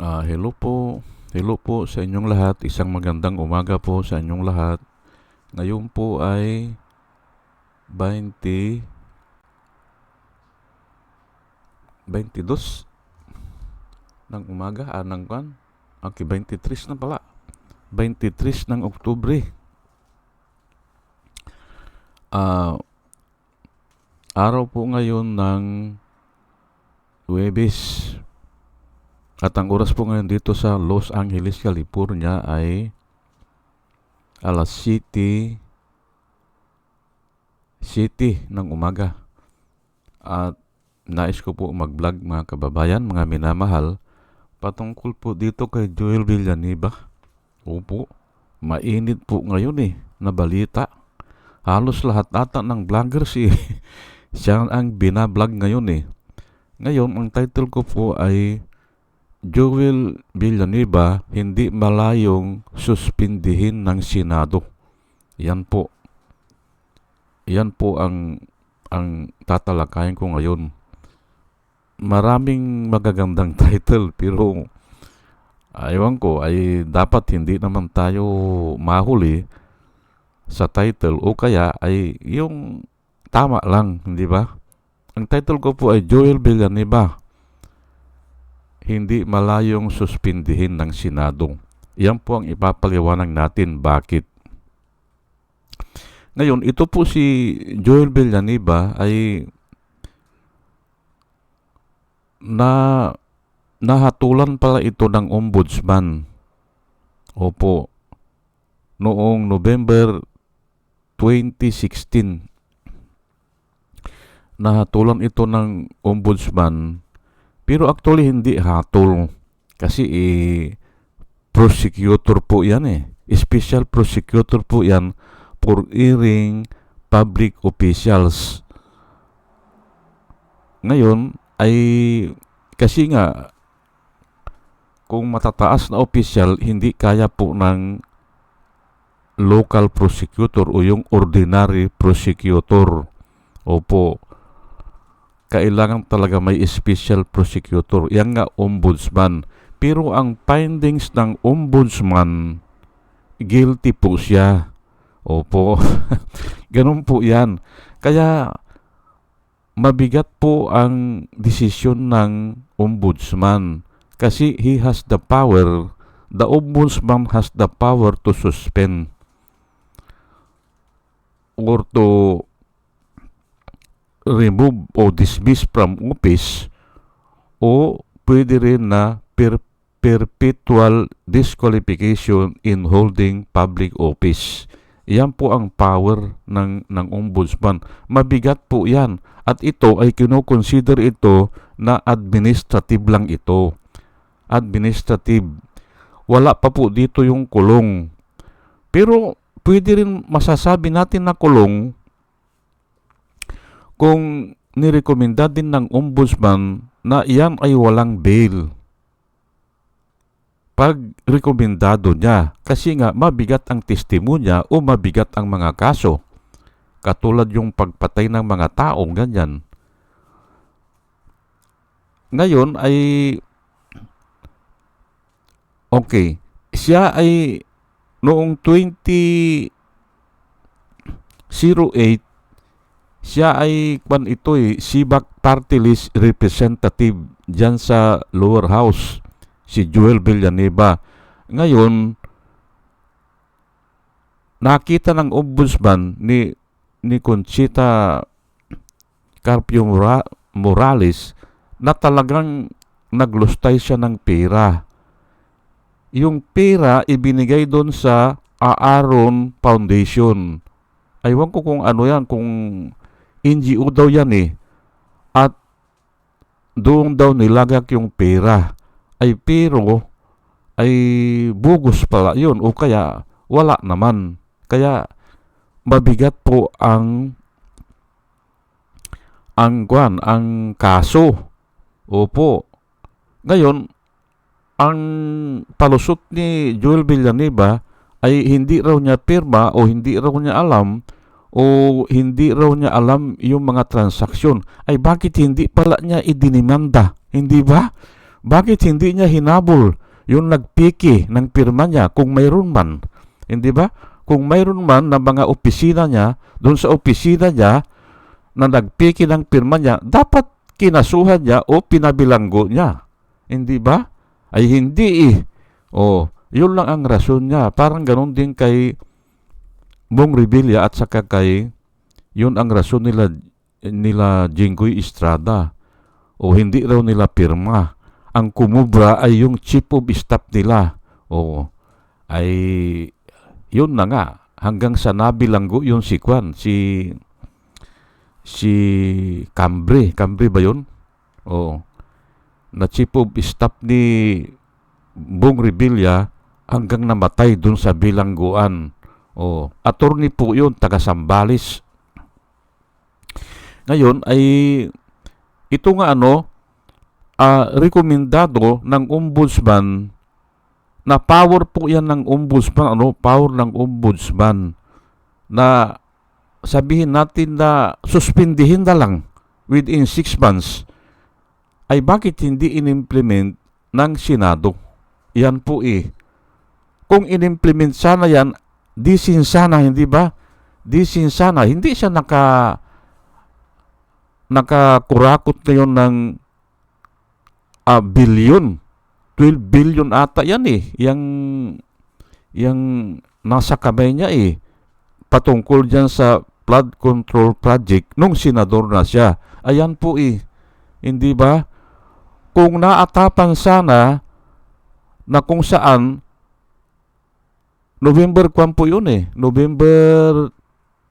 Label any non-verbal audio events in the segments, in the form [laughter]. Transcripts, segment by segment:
Ah, hello po. Hello po sa inyong lahat. Isang magandang umaga po sa inyong lahat. Ngayon po ay 20 22 ng umaga, ah, ng kwan. Okay, 23 na pala. 23 ng Oktubre. Ah, araw po ngayon ng Huwebes. At ang oras po ngayon dito sa Los Angeles, California ay alas 7 City ng umaga. At nais ko po mag-vlog mga kababayan, mga minamahal, patungkol po dito kay Joel Villanueva. Opo, mainit po ngayon eh, na balita. Halos lahat ata ng vloggers [laughs] eh, siya ang binablog ngayon eh. Ngayon, ang title ko po ay Joel Villanueva hindi malayong suspindihin ng Senado. Yan po. Yan po ang ang tatalakayin ko ngayon. Maraming magagandang [laughs] title pero aywan ko ay dapat hindi naman tayo mahuli sa title o kaya ay yung tama lang, hindi ba? Ang title ko po ay Joel Villanueva hindi malayong suspindihin ng Senado. Yan po ang ipapaliwanag natin bakit. Ngayon, ito po si Joel Villanueva ay na nahatulan pala ito ng ombudsman. Opo. Noong November 2016 nahatulan ito ng ombudsman pero actually hindi hatol kasi eh, prosecutor po yan eh. Special prosecutor po yan for hearing public officials. Ngayon ay kasi nga kung matataas na official hindi kaya po ng local prosecutor o yung ordinary prosecutor. Opo, kailangan talaga may special prosecutor. Yan nga ombudsman. Pero ang findings ng ombudsman, guilty po siya. Opo. [laughs] Ganun po yan. Kaya mabigat po ang desisyon ng ombudsman. Kasi he has the power, the ombudsman has the power to suspend or to remove o dismiss from office o pwede rin na per perpetual disqualification in holding public office. Yan po ang power ng, ng ombudsman. Mabigat po yan. At ito ay kinoconsider ito na administrative lang ito. Administrative. Wala pa po dito yung kulong. Pero pwede rin masasabi natin na kulong kung nirekomenda din ng ombudsman na iyan ay walang bail pag rekomendado niya. Kasi nga mabigat ang testimonya o mabigat ang mga kaso. Katulad yung pagpatay ng mga taong ganyan. Ngayon ay okay siya ay noong 2008 siya ay kwan ito eh, Sibak Party List Representative dyan sa lower house, si Joel Villanueva. Ngayon, nakita ng ombudsman ni, ni Conchita Carpio Mora, Morales na talagang naglustay siya ng pera. Yung pera ibinigay doon sa Aaron Foundation. Aywan ko kung ano yan, kung NGO daw yan eh. At doon daw nilagak yung pera. Ay pero ay bugos pala yun o kaya wala naman. Kaya mabigat po ang ang kwan, ang kaso. Opo. Ngayon, ang palusot ni Joel Villanueva ay hindi raw niya pirma o hindi raw niya alam o hindi raw niya alam yung mga transaksyon, ay bakit hindi pala niya idinimanda? Hindi ba? bakit hindi niya hinabol yung nagpiki ng pirma niya kung mayroon man? Hindi ba? Kung mayroon man na mga opisina niya, doon sa opisina niya na nagpiki ng pirma niya, dapat kinasuhan niya o pinabilanggo niya. Hindi ba? Ay hindi eh. O, yun lang ang rason niya. Parang ganun din kay Bong Revilla at saka kay yun ang rason nila nila Jinggoy Estrada o hindi raw nila pirma. Ang kumubra ay yung chief of staff nila. O ay yun na nga hanggang sa nabilanggo yung si Kwan, si si Cambre, Cambre ba yun? O na chief of staff ni Bong Revilla hanggang namatay dun sa bilangguan. O attorney po yun, taga Sambales. Ngayon ay ito nga ano, ah, rekomendado ng ombudsman na power po yan ng ombudsman, ano, power ng ombudsman na sabihin natin na suspindihin na lang within 6 months ay bakit hindi in-implement ng Senado? Yan po eh. Kung in-implement sana yan, disin sana, hindi ba? Disin sana. Hindi siya naka nakakurakot ngayon ng ah, bilyon. 12 billion ata yan eh. Yang, yang nasa kamay niya eh. Patungkol dyan sa flood control project nung senador na siya. Ayan po eh. Hindi ba? Kung naatapan sana na kung saan November kwan po yun eh. November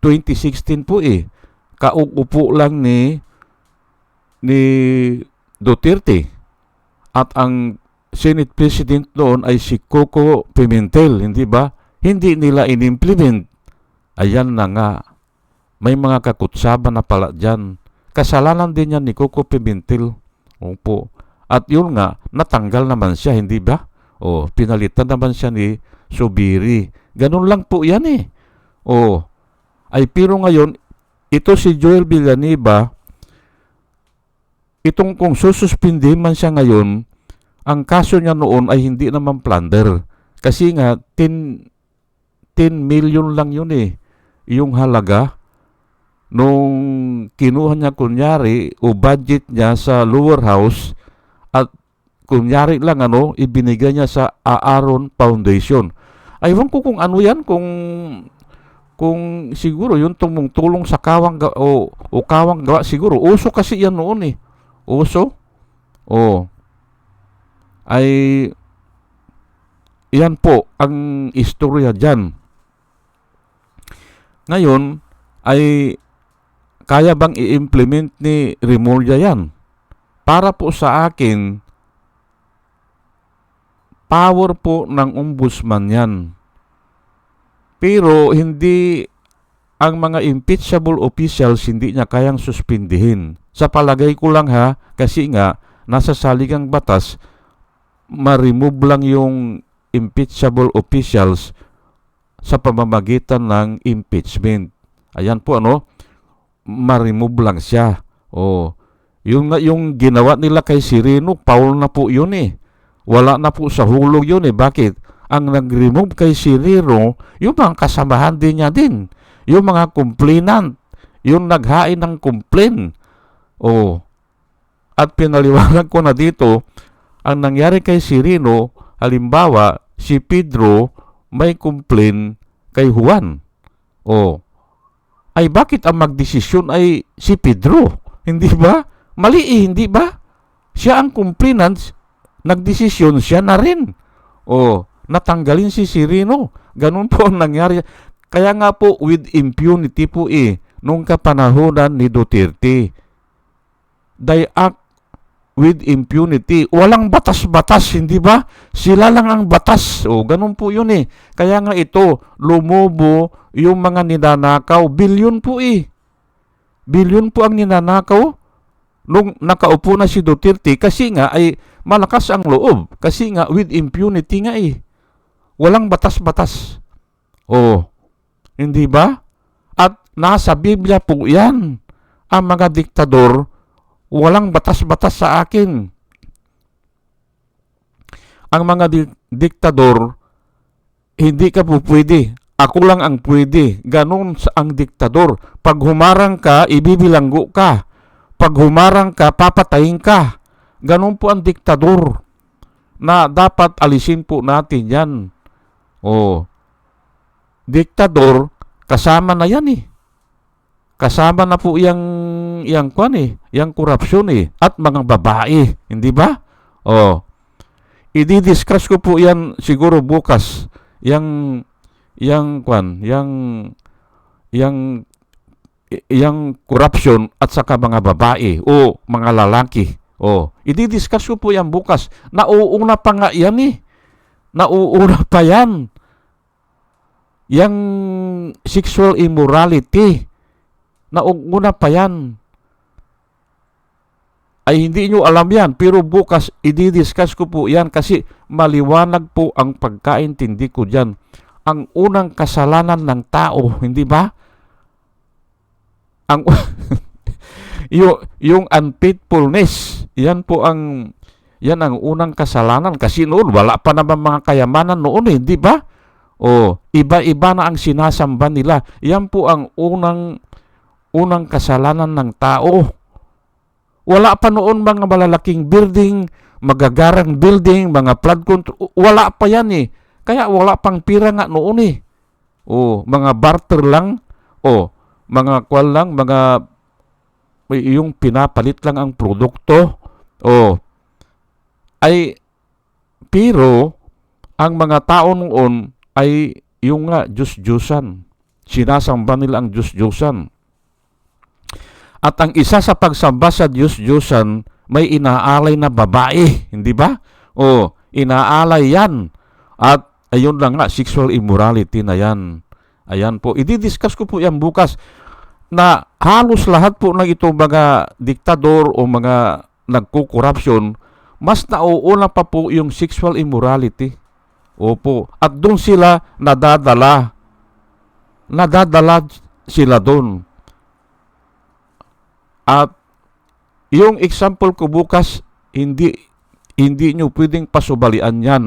2016 po eh. Kauupo lang ni ni Duterte. At ang Senate President noon ay si Coco Pimentel, hindi ba? Hindi nila in-implement. Ayan na nga. May mga kakutsaba na pala dyan. Kasalanan din yan ni Coco Pimentel. Opo. At yun nga, natanggal naman siya, hindi ba? O, pinalitan naman siya ni Subiri. Ganun lang po yan eh. O, ay pero ngayon, ito si Joel Villanueva, itong kung sususpindi man siya ngayon, ang kaso niya noon ay hindi naman plunder. Kasi nga, 10, 10 million lang yun eh. Yung halaga nung kinuha niya kunyari o budget niya sa lower house at kunyari lang ano, ibinigay niya sa Aaron Foundation. Aywan ko kung ano yan, kung kung siguro yung tumungtulong sa kawang o, o kawang gawa siguro. Uso kasi yan noon eh. Uso. O ay yan po ang istorya dyan. Ngayon ay kaya bang i-implement ni Remulla yan? Para po sa akin power po ng ombudsman yan pero hindi ang mga impeachable officials hindi niya kayang suspindihin. Sa palagay ko lang ha, kasi nga nasa saligang batas, ma-remove lang yung impeachable officials sa pamamagitan ng impeachment. Ayan po ano, ma-remove lang siya. O, yung, yung ginawa nila kay Sireno, Paul na po yun eh. Wala na po sa hulog yun eh. Bakit? ang nag-remove kay Siriro, yung mga kasamahan din niya din. Yung mga complainant, yung naghain ng complaint. Oh. At pinaliwanag ko na dito, ang nangyari kay Sirino, halimbawa, si Pedro may complaint kay Juan. Oh. Ay bakit ang magdesisyon ay si Pedro? Hindi ba? Mali eh, hindi ba? Siya ang complainant, nagdesisyon siya na rin. Oh, natanggalin si Sirino. Ganun po ang nangyari. Kaya nga po with impunity po eh, nung kapanahonan ni Duterte. They act with impunity. Walang batas-batas, hindi ba? Sila lang ang batas. O, ganun po yun eh. Kaya nga ito, lumobo yung mga ninanakaw. Bilyon po eh. Bilyon po ang ninanakaw nung nakaupo na si Duterte kasi nga ay malakas ang loob. Kasi nga with impunity nga eh. Walang batas-batas. Oh, hindi ba? At nasa Biblia po yan. Ang mga diktador, walang batas-batas sa akin. ang mga di- diktador, hindi ka po pwede. Ako lang ang pwede. Ganon sa ang diktador. Pag humarang ka, ibibilanggo ka. Pag humarang ka, papatayin ka. Ganon po ang diktador. Na dapat alisin po natin yan. O, diktador, kasama na yan eh. Kasama na po yang yang kwan eh, yang korupsyon eh at mga babae, hindi ba? Oh. I-discuss ko po yan siguro bukas. Yang yang kwan, yang yang yang corruption at saka mga babae o mga lalaki. Oh, i-discuss ko po yan bukas. Nauuna pa nga yan eh. Nauuna pa yan. Yang sexual immorality. Nauuna pa yan. Ay hindi nyo alam yan, pero bukas i-discuss ko po yan kasi maliwanag po ang pagkaintindi ko dyan. Ang unang kasalanan ng tao, hindi ba? Ang [laughs] yung, yung unfaithfulness, yan po ang yan ang unang kasalanan kasi noon wala pa naman mga kayamanan noon eh, di ba? O iba-iba na ang sinasamba nila. Yan po ang unang unang kasalanan ng tao. Wala pa noon mga malalaking building, magagarang building, mga flood control. Wala pa yan eh. Kaya wala pang pira nga noon eh. O, mga barter lang. O, mga kwal lang, mga yung pinapalit lang ang produkto. O, ay, pero, ang mga tao noon ay yung nga, Diyos-Diyosan. Sinasamba nila ang Diyos-Diyosan. At ang isa sa pagsamba sa Diyos-Diyosan, may inaalay na babae, hindi ba? O, inaalay yan. At ayun lang nga, sexual immorality na yan. Ayan po. I-discuss ko po yan bukas na halos lahat po ng itong mga diktador o mga nagkukorupsyon, mas nauuna pa po yung sexual immorality. Opo. At doon sila nadadala. Nadadala sila doon. At yung example ko bukas, hindi hindi nyo pwedeng pasubalian yan.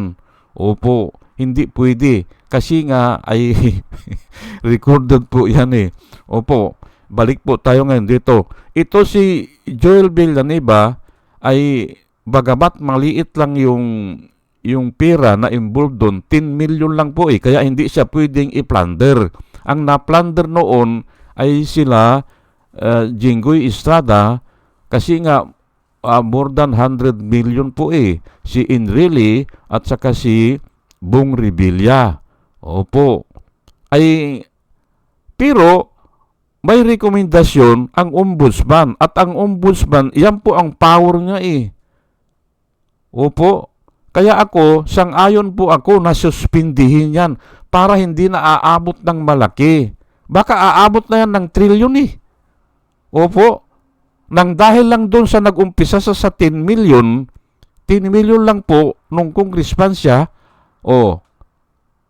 Opo, hindi pwede. Kasi nga ay [laughs] recorded po yan eh. Opo, balik po tayo ngayon dito. Ito si Joel Villanueva ay bagamat maliit lang yung yung pera na involved doon, 10 million lang po eh. Kaya hindi siya pwedeng i-plunder. Ang na-plunder noon ay sila uh, Jinggoy Estrada kasi nga uh, more than 100 million po eh. Si Enrile at saka si Bong Revilla. Opo. Ay, pero may rekomendasyon ang ombudsman at ang ombudsman, yan po ang power niya eh. Opo. Kaya ako, sang-ayon po ako na suspindihin yan para hindi na aabot ng malaki. Baka aabot na yan ng trilyon eh. Opo. Nang dahil lang doon sa nag-umpisa sa, sa 10 million, 10 million lang po nung congressman siya, o,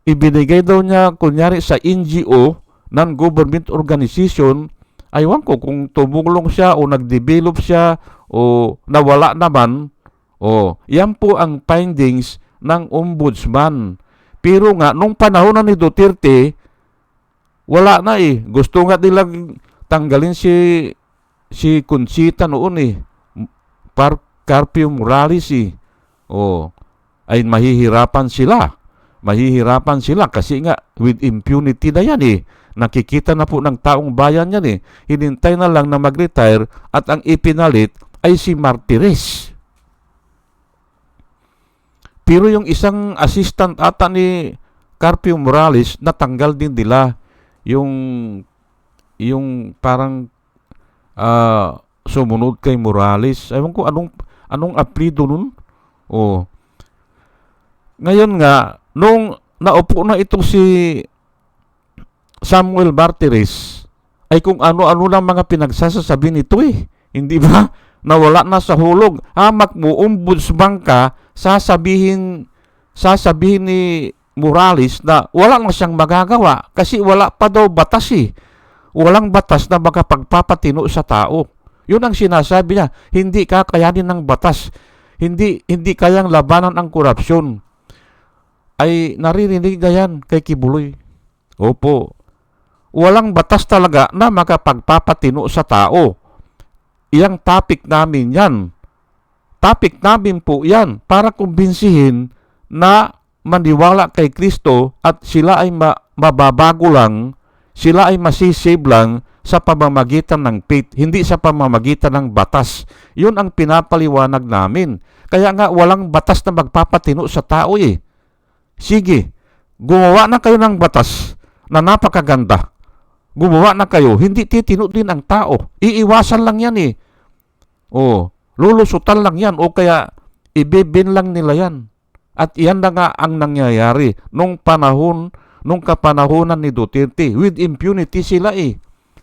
ibinigay daw niya, kunyari sa NGO, non-government organization, aywan ko kung tumulong siya o nag-develop siya o nawala naman, o, yan po ang findings ng ombudsman. Pero nga, nung panahon na ni Duterte, wala na eh. Gusto nga nilang tanggalin si si Conchita noon eh. Par Carpio Morales eh. Oh, ay mahihirapan sila. Mahihirapan sila kasi nga with impunity na yan eh. Nakikita na po ng taong bayan yan eh. Hinintay na lang na mag-retire at ang ipinalit ay si Martires. Pero yung isang assistant ata ni Carpio Morales, natanggal din nila yung yung parang uh, sumunod kay Morales. Ewan ko anong anong aplido nun. Oh. Ngayon nga, nung naupo na itong si Samuel Martires, ay kung ano-ano lang mga pinagsasasabi nito eh. Hindi ba? Nawala na sa hulog. Hamak mo, ombudsman ka, sasabihin, sasabihin ni Morales na wala na siyang magagawa kasi wala pa daw batas eh. Walang batas na makapagpapatino sa tao. Yun ang sinasabi niya. Hindi kakayanin ng batas. hindi hindi kayang labanan ang korupsyon ay naririnig na yan kay Kibuloy. Opo. Walang batas talaga na makapagpapatino sa tao. Iyang topic namin yan. Topic namin po yan para kumbinsihin na maniwala kay Kristo at sila ay ma- mababago lang, sila ay masisave lang sa pamamagitan ng faith, hindi sa pamamagitan ng batas. Yun ang pinapaliwanag namin. Kaya nga walang batas na magpapatino sa tao eh. Sige, gumawa na kayo ng batas na napakaganda. Gumawa na kayo, hindi titino din ang tao. Iiwasan lang yan eh. O, lulusutan lang yan o kaya ibibin lang nila yan. At iyan na nga ang nangyayari nung panahon, nung kapanahonan ni Duterte. With impunity sila eh.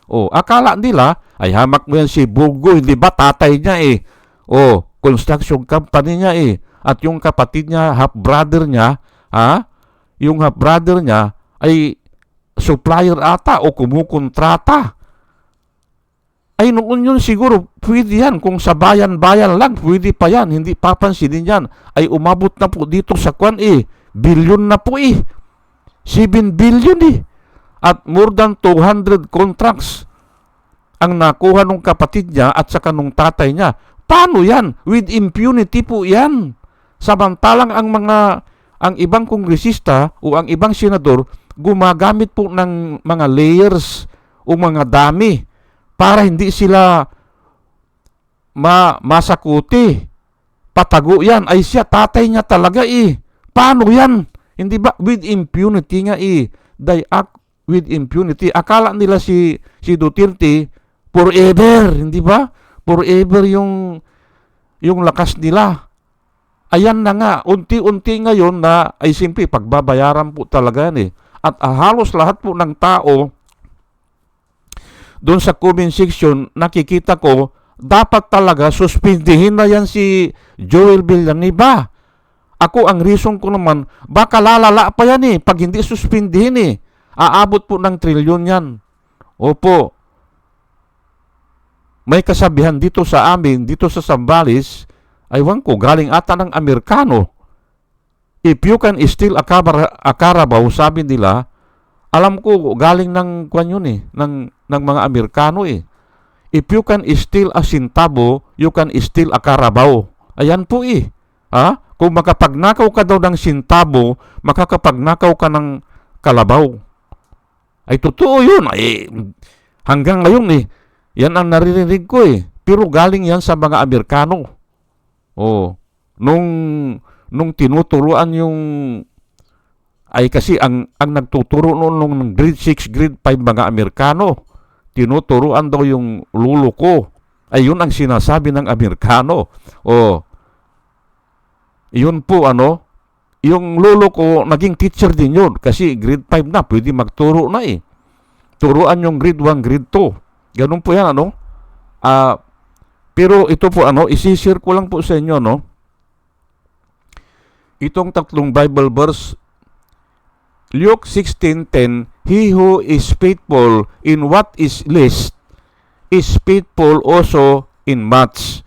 O, akala nila, ay hamak mo yan si Bugo, hindi ba tatay niya eh. O, construction company niya eh. At yung kapatid niya, half-brother niya, ha? Yung half-brother niya ay supplier ata o kumukontrata. Ay noon yun siguro, pwede yan. Kung sa bayan-bayan lang, pwede pa yan. Hindi papansinin yan. Ay umabot na po dito sa kwan eh. Billion na po eh. 7 billion eh. At more than 200 contracts ang nakuha nung kapatid niya at saka nung tatay niya. Paano yan? With impunity po yan. Samantalang ang mga ang ibang kongresista o ang ibang senador gumagamit po ng mga layers o mga dami para hindi sila ma masakuti. Patago yan. Ay siya, tatay niya talaga eh. Paano yan? Hindi ba? With impunity nga eh. They act with impunity. Akala nila si, si Duterte forever. Hindi ba? Forever yung, yung lakas nila. Ayan na nga, unti-unti ngayon na ay simple, pagbabayaran po talaga yan eh. At ah, halos lahat po ng tao, doon sa comment section, nakikita ko, dapat talaga suspindihin na yan si Joel Villanueva. Ako, ang reason ko naman, baka lalala pa yan eh, pag hindi suspindihin eh. Aabot po ng trilyon yan. Opo. May kasabihan dito sa amin, dito sa Sambales, aywan ko, galing ata ng Amerikano. If you can steal a, Carabao, sabi nila, alam ko, galing ng kwan yun eh, ng, ng mga Amerikano eh. If you can steal a centavo, you can steal a. Ayan po eh. Ha? Kung makapagnakaw ka daw ng centavo, makakapagnakaw ka ng kalabaw. Ay totoo yun. Ay, hanggang ngayon eh, yan ang naririnig ko eh. Pero galing yan sa mga Amerikano. Oh, nung nung tinuturuan yung ay kasi ang ang nagtuturo noon nung grade 6, grade 5 mga Amerikano, tinuturuan daw yung lulo ko. Ay yun ang sinasabi ng Amerikano. O yun po ano, yung lolo ko naging teacher din yun kasi grade 5 na, pwede magturo na eh. Turuan yung grade 1, grade 2. Ganun po yan ano. Ah, pero ito po ano, isishare ko lang po sa inyo no. Itong tatlong Bible verse Luke 16:10 He who is faithful in what is least is faithful also in much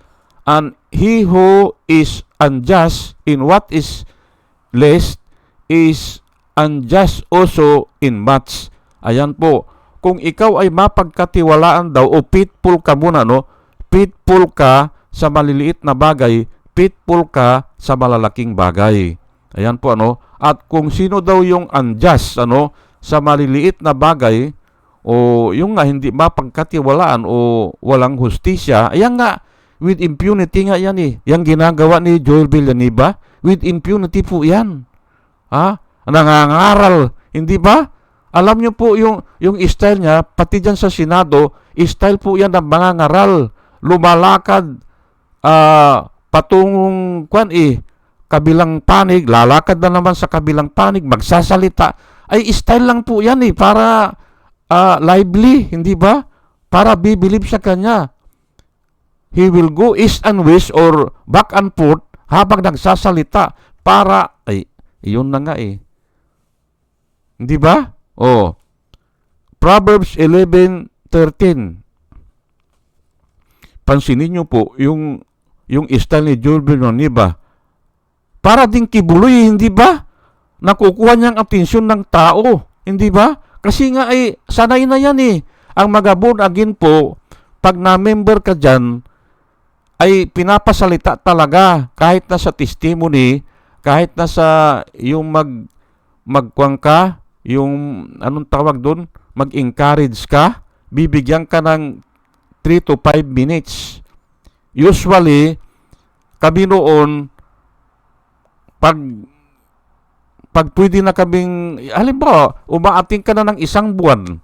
and he who is unjust in what is least is unjust also in much. Ayan po. Kung ikaw ay mapagkatiwalaan daw o faithful ka muna no, faithful ka sa maliliit na bagay, faithful ka sa malalaking bagay. Ayan po ano. At kung sino daw yung unjust ano sa maliliit na bagay o yung nga hindi mapagkatiwalaan o walang hustisya, ayan nga with impunity nga yan eh. Yang ginagawa ni Joel Villanueva, with impunity po yan. Ha? Nangangaral, hindi ba? Alam niyo po yung yung style niya pati diyan sa Senado, style po yan ng mga ngaral, lumalakad ah patungong kwan eh kabilang panig, lalakad na naman sa kabilang panig, magsasalita. Ay, style lang po yan eh, para uh, lively, hindi ba? Para bibilib sa kanya. He will go east and west or back and forth habang nagsasalita para, ay, yun na nga eh. Hindi ba? Oh. Proverbs 11.13 Pansinin nyo po, yung yung ni Joel Villanueva. Para din kibuloy, hindi ba? Nakukuha niyang atensyon ng tao, hindi ba? Kasi nga ay sanay na yan eh. Ang mga born again po, pag na-member ka dyan, ay pinapasalita talaga kahit na sa testimony, kahit na sa yung mag magkwang ka, yung anong tawag doon, mag-encourage ka, bibigyan ka ng 3 to 5 minutes. Usually, kami noon, pag pag pwede na kaming, halimbawa, umaating ka na ng isang buwan,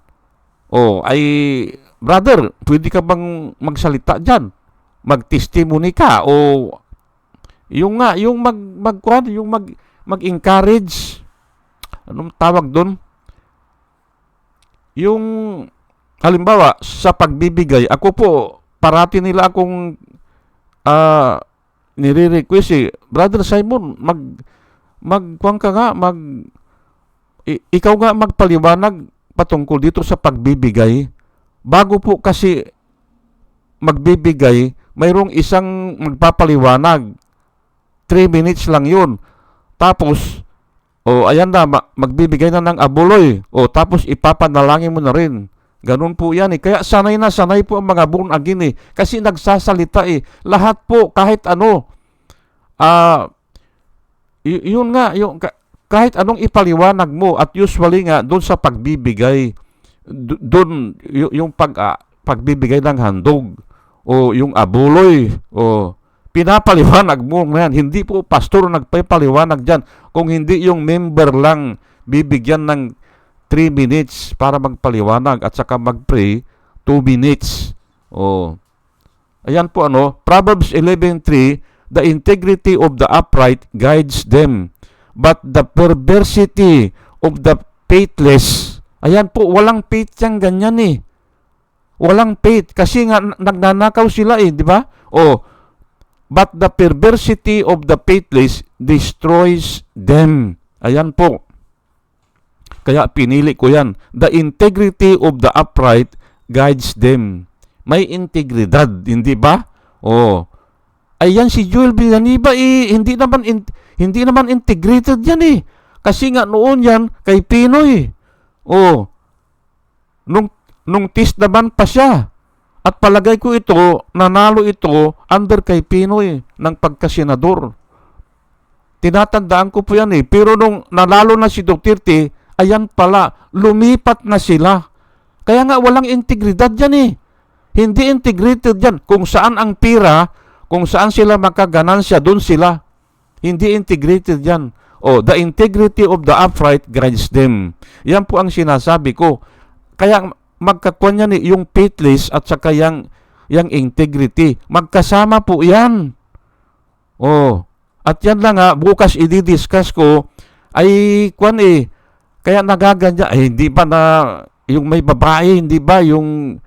oh, ay, brother, pwede ka bang magsalita dyan? Mag-testimony ka, o, yung nga, yung mag, mag, yung mag, mag-encourage, anong tawag doon? Yung, halimbawa, sa pagbibigay, ako po, parati nila akong ah nire-request eh, Brother Simon, mag, magkuhan ka nga, mag, i- ikaw nga magpaliwanag patungkol dito sa pagbibigay. Bago po kasi magbibigay, mayroong isang magpapaliwanag. 3 minutes lang yun. Tapos, o ayan na, ma- magbibigay na ng abuloy. O tapos ipapanalangin mo na rin. Ganun po yan eh. Kaya sanay na sanay po ang mga born again eh. Kasi nagsasalita eh. Lahat po, kahit ano. Ah, y- yun nga, yung, ka- kahit anong ipaliwanag mo at usually nga doon sa pagbibigay, doon yung pag, ah, pagbibigay ng handog o yung abuloy o pinapaliwanag mo yan. Hindi po pastor nagpapaliwanag dyan. Kung hindi yung member lang bibigyan ng 3 minutes para magpaliwanag at saka mag-pray 2 minutes. Oh. Ayan po ano, Proverbs 11:3, the integrity of the upright guides them, but the perversity of the faithless. Ayan po, walang faith yang ganyan eh. Walang faith kasi nga nagnanakaw sila eh, di ba? Oh, but the perversity of the faithless destroys them. Ayan po. Kaya pinili ko yan. The integrity of the upright guides them. May integridad, hindi ba? Oh. Ayan si Joel Villanueva eh, hindi naman in- hindi naman integrated yan eh. Kasi nga noon yan kay Pinoy. Oh. Nung nung test naman pa siya. At palagay ko ito, nanalo ito under kay Pinoy ng pagkasenador. Tinatandaan ko po yan eh. Pero nung nanalo na si Duterte, ayan pala, lumipat na sila. Kaya nga walang integridad yan eh. Hindi integrated yan. Kung saan ang pira, kung saan sila makaganansya, doon sila. Hindi integrated yan. Oh, the integrity of the upright guides them. Yan po ang sinasabi ko. Kaya magkakuan yan eh, yung faithless at saka yung, yung integrity. Magkasama po yan. Oh. At yan lang nga, bukas i-discuss ko, ay kwan eh, kaya nagaganya, ay hindi ba na, yung may babae, hindi ba, yung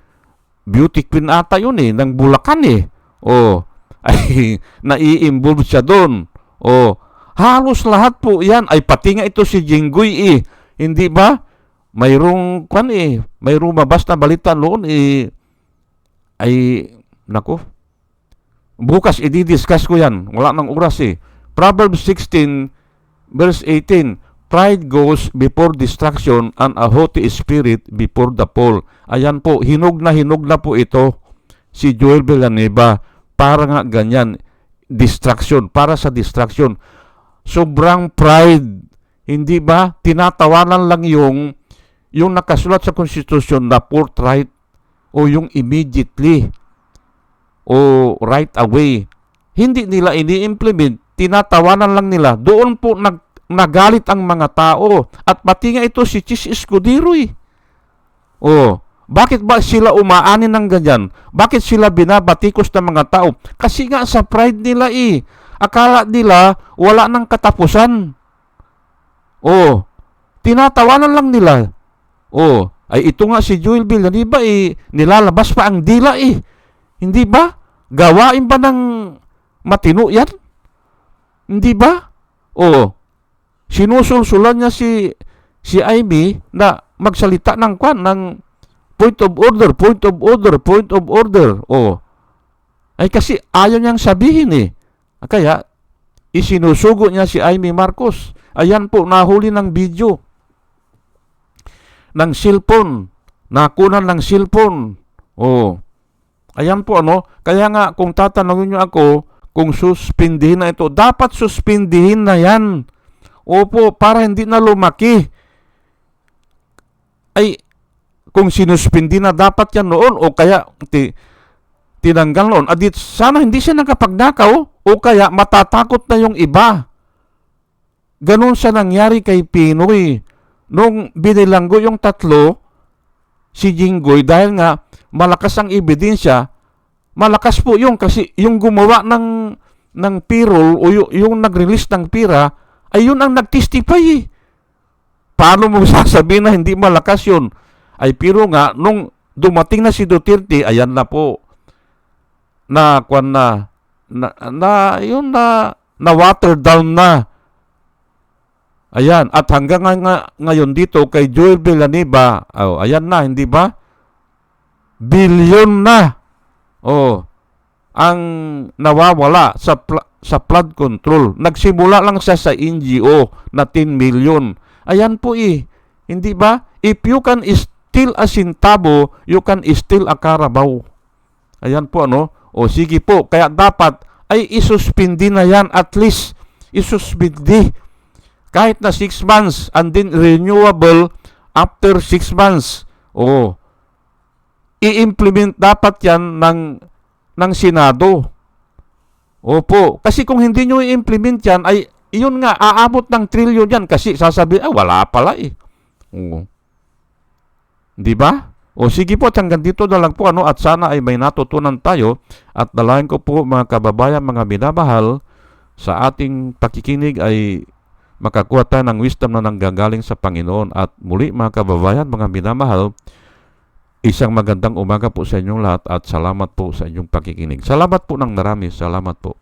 beauty queen ata yun eh, ng Bulacan eh. Oh, [laughs] ay nai-involve siya doon. Oh, halos lahat po yan, ay pati nga ito si Jinggoy eh, hindi ba? Mayroong, kwan eh, mayroong mabas na balita noon eh, ay, nako, bukas i-discuss ko yan, wala nang oras eh. Proverbs 16, verse 18, Pride goes before destruction and a haughty spirit before the fall. Ayan po, hinog na hinog na po ito si Joel Villanueva para nga ganyan, distraction, para sa distraction. Sobrang pride, hindi ba? Tinatawanan lang yung yung nakasulat sa konstitusyon na forthright o yung immediately o right away. Hindi nila ini-implement, tinatawanan lang nila. Doon po nag, nagalit ang mga tao. At pati nga ito si Chis Escudero eh. Oh, bakit ba sila umaanin ng ganyan? Bakit sila binabatikos ng mga tao? Kasi nga sa pride nila eh. Akala nila wala nang katapusan. Oh, tinatawanan lang nila. Oh, ay ito nga si Joel Villanueva eh, nilalabas pa ang dila eh. Hindi ba? Gawain ba ng matino yan? Hindi ba? Oh, sinusulsulan niya si si Amy na magsalita ng kwan ng point of order, point of order, point of order. Oh. Ay kasi ayaw niyang sabihin eh. Kaya, isinusugo niya si Amy Marcos. Ayan po, nahuli ng video. Ng cellphone. Nakunan ng cellphone. Oh. Ayan po ano. Kaya nga, kung tatanungin niyo ako, kung suspindihin na ito, dapat suspindihin na yan. Opo, para hindi na lumaki. Ay, kung sinuspindi na dapat yan noon, o kaya ti, tinanggal noon, adit sana hindi siya nakapagnakaw, o kaya matatakot na yung iba. Ganon siya nangyari kay Pinoy. Nung binilanggo yung tatlo, si Jinggoy, dahil nga malakas ang ebidensya, malakas po yung kasi yung gumawa ng ng payroll o yung, yung nag-release ng pira ay yun ang nag-testify eh. Paano mo [laughs] sasabihin na hindi malakas yun? Ay pero nga, nung dumating na si Duterte, ayan na po, na, kwan na, na, na yun na, na water down na. Ayan, at hanggang nga, nga- ngayon dito kay Joel Villanueva, oh, ayan na, hindi ba? Bilyon na. Oh, ang nawawala sa sa flood control. Nagsimula lang siya sa NGO na 10 million. Ayan po eh. Hindi ba? If you can steal a centavo, you can steal a Carabao. Ayan po ano. O sige po. Kaya dapat ay isuspindi na yan. At least isuspindi. Kahit na 6 months and then renewable after 6 months. O i-implement dapat yan ng ng Senado. Opo. Kasi kung hindi nyo i-implement yan, ay yun nga, aabot ng trilyon yan. Kasi sasabihin, ah, wala pala eh. Oo. Di ba? O sige po, hanggang dito na lang po ano, at sana ay may natutunan tayo at dalayan ko po mga kababayan, mga minamahal, sa ating pakikinig ay makakuha tayo ng wisdom na nanggagaling sa Panginoon. At muli mga kababayan, mga minamahal, isang magandang umaga po sa inyong lahat at salamat po sa inyong pakikinig. Salamat po ng marami. Salamat po.